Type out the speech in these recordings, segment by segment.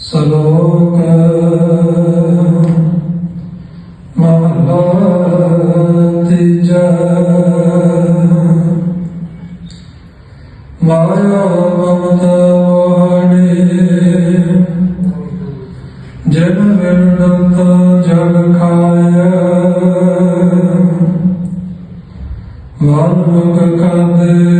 ਸਲੋਕ ਮਹਲਾ ਤੀਜਾ ਮਾਇਆ ਮਮਤਾ ਵਾੜੀ ਜਨ ਵਿਰਦੰਤ ਜਗ ਖਾਇਆ ਵਾਨੁਕ ਕਾਦੇ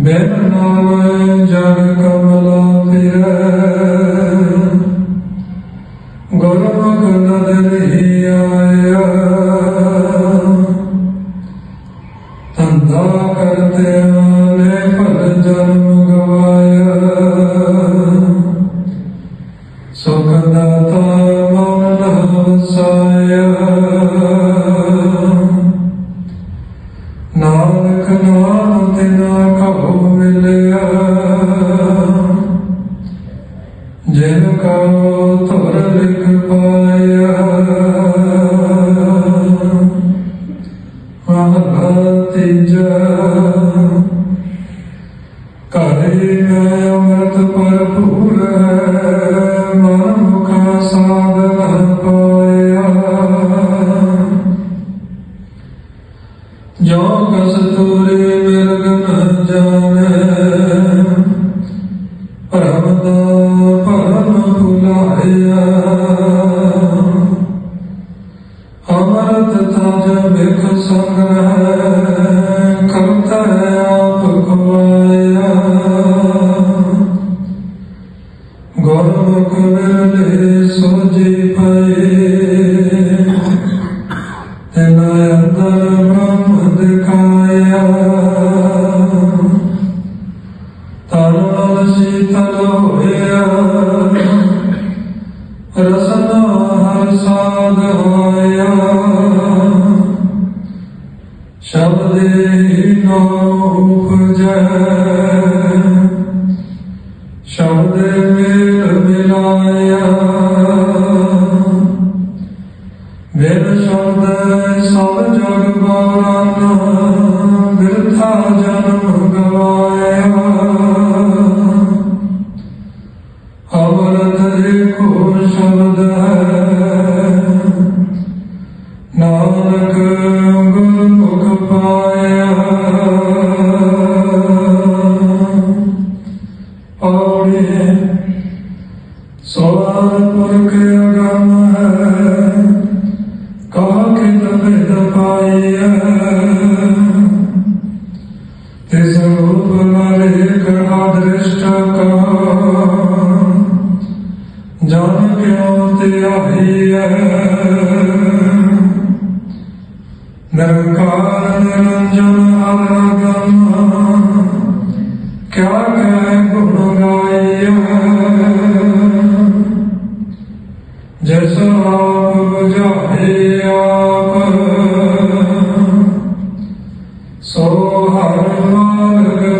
ਬਿਨ ਜਗ ਕਮਲਾ ਫਿਰੈ। ਗੁਰਮੁਖ ਨਦਰੀ ਆਇਆ। ਨਾਨਕ ਨਾਮ ਤਿਨਾ ਕਹੋ ਮਿਲਿਆ। ਜਿਨ ਕੋ ਤੁਰ ਲਿਖ ਪਾਇਆ। ਮਹਲਾ ਤੀਜਾ। ਕਰੇ ਮੈਂ ਅਮਰਤ ਭਰਪੂਰ ਹੈ। ਮਨ ਜੋ ਕਸਤੂਰੀ ਮਿਰਗ ਨ ਜਾਣੈ ਭਰਮ ਦਾ ਪਰਮ ਭੁਲਾਇਆ। ਅਮਰਤ ਤਾਜ ਬਿਖ ਸੰਗ੍ਰਹਿ ਹੋਇਆ। ਰਸਨਾ ਹਰ ਸਾਧ ਹੋਇਆ। ਸ਼ਬਦੇ ਨੋ ਉਪਜੈ। ਸ਼ਬਦੇ ਮੇਲ ਮਿਲਾਇਆ। ਮੇਰ ਸ਼ਬਦ ਸਭ ਜਗ ਬਾਰਨ ਬਿਰਥਾ ਜਨਮ। ਨਾਨਕ ਗੁਰਮੁਖ ਪਾਇਆ ਔੜੇ ਸਵਾਰ ਪੁਰਖ ਅਗਮ ਹੈ ਨਿਰੰਕਾਰ ਨਿਰੰਜਨ ਅਰਗਮ ਕਿਆ ਕਹਿ ਗੁਣ ਗਾਈਐ ਜਿਸ ਆਪ ਬੁਝਾਏ ਆਪ ਸੋ ਹਰ ਮਾਰਗ